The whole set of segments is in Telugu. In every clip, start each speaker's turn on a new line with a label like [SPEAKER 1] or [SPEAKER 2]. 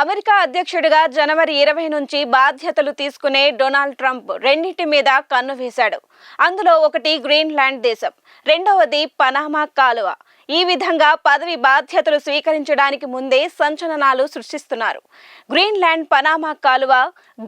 [SPEAKER 1] అమెరికా అధ్యక్షుడిగా జనవరి ఇరవై నుంచి బాధ్యతలు తీసుకునే డొనాల్డ్ ట్రంప్ రెండింటి మీద కన్ను వేశాడు. అందులో ఒకటి గ్రీన్లాండ్ దేశం రెండవది పనామా కాలువ. ఈ విధంగా పదవి బాధ్యతలు స్వీకరించడానికి ముందే సంచలనాలు సృష్టిస్తున్నారు. గ్రీన్లాండ్ పనామా కాలువ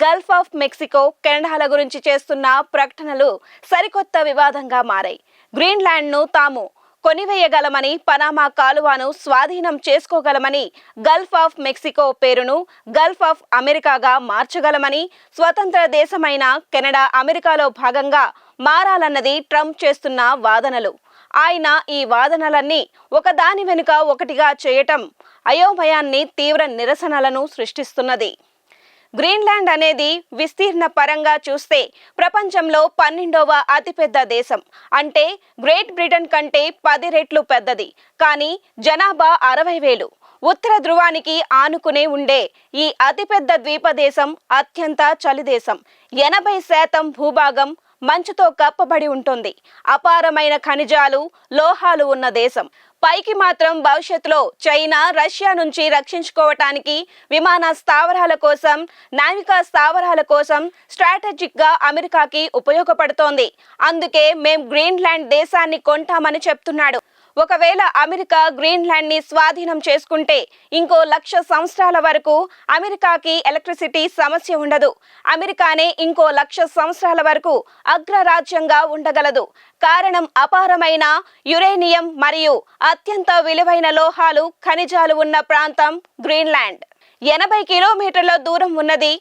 [SPEAKER 1] గల్ఫ్ ఆఫ్ మెక్సికో కెనడాల గురించి చేస్తున్న ప్రకటనలు సరికొత్త వివాదంగా మారాయి. గ్రీన్లాండ్ను తాము కొనివేయగలమని పనామా కాలువను స్వాధీనం చేసుకోగలమని గల్ఫ్ ఆఫ్ మెక్సికో పేరును గల్ఫ్ ఆఫ్ అమెరికాగా మార్చగలమని స్వతంత్ర దేశమైన కెనడా అమెరికాలో భాగంగా మారాలన్నది ట్రంప్ చేస్తున్న వాదనలు. ఆయన ఈ వాదనలన్నీ ఒకదాని వెనుక ఒకటిగా చేయటం అయోమయాన్ని తీవ్ర నిరసనలను సృష్టిస్తున్నది. గ్రీన్లాండ్ అనేది విస్తీర్ణ పరంగా చూస్తే ప్రపంచంలో పన్నెండవ అతిపెద్ద దేశం. అంటే గ్రేట్ బ్రిటన్ కంటే పది రెట్లు పెద్దది. కానీ జనాభా అరవై వేలు. ఉత్తర ధ్రువానికి ఆనుకునే ఉండే ఈ అతిపెద్ద ద్వీపదేశం అత్యంత చలిదేశం ఎనభై శాతం భూభాగం మంచుతో కప్పబడి ఉంటుంది. అపారమైన ఖనిజాలు లోహాలు ఉన్న దేశం. పైకి మాత్రం భవిష్యత్తులో చైనా రష్యా నుంచి రక్షించుకోవటానికి విమాన స్థావరాల కోసం నావికా స్థావరాల కోసం స్ట్రాటజిక్గా అమెరికాకి ఉపయోగపడుతోంది. అందుకే మేం గ్రీన్లాండ్ దేశాన్ని కొంటామని చెప్తున్నాడు. ఒకవేళ అమెరికా గ్రీన్లాండ్ని స్వాధీనం చేసుకుంటే ఇంకో లక్ష సంవత్సరాల వరకు అమెరికాకి ఎలక్ట్రిసిటీ సమస్య ఉండదు. అమెరికానే ఇంకో లక్ష సంవత్సరాల వరకు అగ్రరాజ్యంగా ఉండగలదు. కారణం అపారమైన యురేనియం మరియు అత్యంత విలువైన లోహాలు ఖనిజాలు ఉన్న ప్రాంతం గ్రీన్లాండ్. ఎనభై కిలోమీటర్ల దూరం ఉన్నది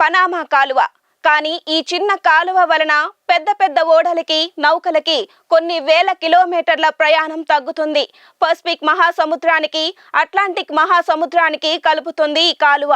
[SPEAKER 1] పనామా కాలువ. కానీ ఈ చిన్న కాలువ వలన పెద్ద పెద్ద ఓడలకి నౌకలకి కొన్ని వేల కిలోమీటర్ల ప్రయాణం తగ్గుతుంది. పసిఫిక్ మహాసముద్రానికి అట్లాంటిక్ మహాసముద్రానికి కలుపుతుంది ఈ కాలువ.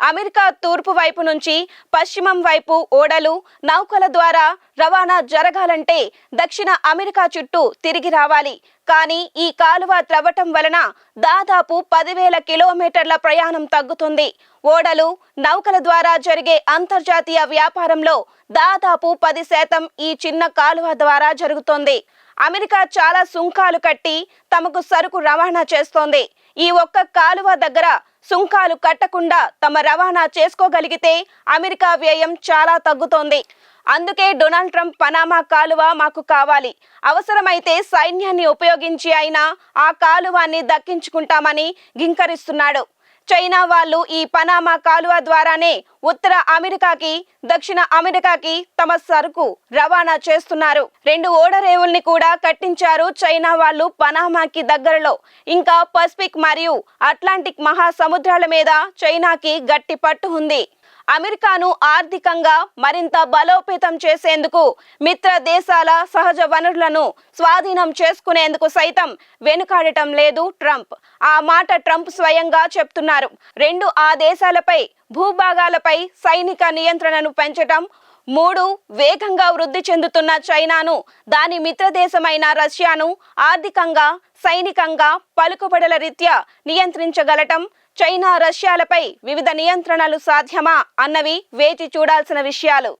[SPEAKER 1] అమెరికా తూర్పు వైపు నుంచి పశ్చిమం వైపు ఓడలు నౌకల ద్వారా రవాణా జరగాలంటే దక్షిణ అమెరికా చుట్టూ తిరిగి రావాలి. కానీ ఈ కాలువ త్రవ్వటం వలన దాదాపు పదివేల కిలోమీటర్ల ప్రయాణం తగ్గుతుంది. ఓడలు నౌకల ద్వారా జరిగే అంతర్జాతీయ వ్యాపారంలో దాదాపు పది శాతం ఈ చిన్న కాలువ ద్వారా జరుగుతోంది. అమెరికా చాలా సుంకాలు కట్టి తమకు సరుకు రవాణా చేస్తోంది. ఈ ఒక్క కాలువ దగ్గర సుంకాలు కట్టకుండా తమ రవాణా చేసుకోగలిగితే అమెరికా వ్యయం చాలా తగ్గుతోంది. అందుకే డొనాల్డ్ ట్రంప్ పనామా కాలువ మాకు కావాలి. అవసరమైతే సైన్యాన్ని ఉపయోగించి అయినా ఆ కాలువాన్ని దక్కించుకుంటామని గింకరిస్తున్నాడు. చైనా వాళ్ళు ఈ పనామా కాలువ ద్వారానే ఉత్తర అమెరికాకి దక్షిణ అమెరికాకి తమ సరుకు రవాణా చేస్తున్నారు. రెండు ఓడరేవుల్ని కూడా కట్టించారు చైనా వాళ్ళు పనామాకి దగ్గరలో. ఇంకా పసిఫిక్ మరియు అట్లాంటిక్ మహాసముద్రాల మీద చైనాకి గట్టి పట్టు ఉంది. అమెరికాను ఆర్థికంగా మరింత బలోపేతం చేసేందుకు మిత్ర దేశాల సహజ వనరులను స్వాధీనం చేసుకునేందుకు సైతం వెనుకాడటం లేదు ట్రంప్. ఆ మాట ట్రంప్ స్వయంగా చెప్తున్నారు. రెండు ఆ దేశాలపై భూభాగాలపై సైనిక నియంత్రణను పెంచటం మూడు వేగంగా వృద్ధి చెందుతున్న చైనాను దాని మిత్రదేశమైన రష్యాను ఆర్థికంగా సైనికంగా పలుకుబడుల రీత్యా నియంత్రించగలటం చైనా రష్యాలపై వివిధ నియంత్రణలు సాధ్యమా అన్నవి వేచి చూడాల్సిన విషయాలు.